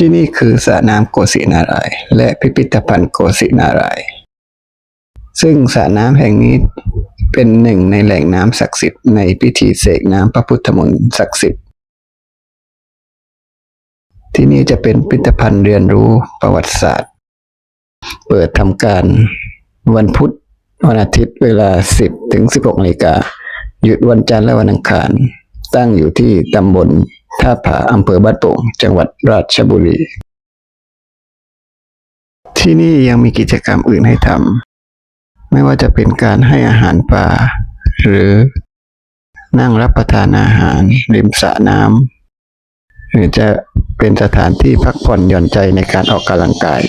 ที่นี่คือสระน้ำโกสินารายและพิพิธภัณฑ์โกสินารายซึ่งสระน้ำแห่งนี้เป็นหนึ่งในแหล่งน้ำศักดิ์สิทธิ์ในพิธีเสกน้ำพระพุทธมนต์ศักดิ์สิทธิ์ ที่นี่จะเป็นพิพิธภัณฑ์เรียนรู้ประวัติศาสตร์ เปิดทำการวันพุธวันอาทิตย์เวลา 10 ถึง 16นาฬิกาหยุดวันจันทร์และวันอังคาร ตั้งอยู่ที่ตำบล ท่าผาอำเภอบ้านโป่ง จังหวัดราชบุรี ที่นี่ยังมีกิจกรรมอื่นให้ทำไม่ว่าจะเป็นการให้อาหารปลาหรือนั่งรับประทานอาหารริมสระน้ำหรือจะเป็นสถานที่พักผ่อนหย่อนใจในการออกกำลังกาย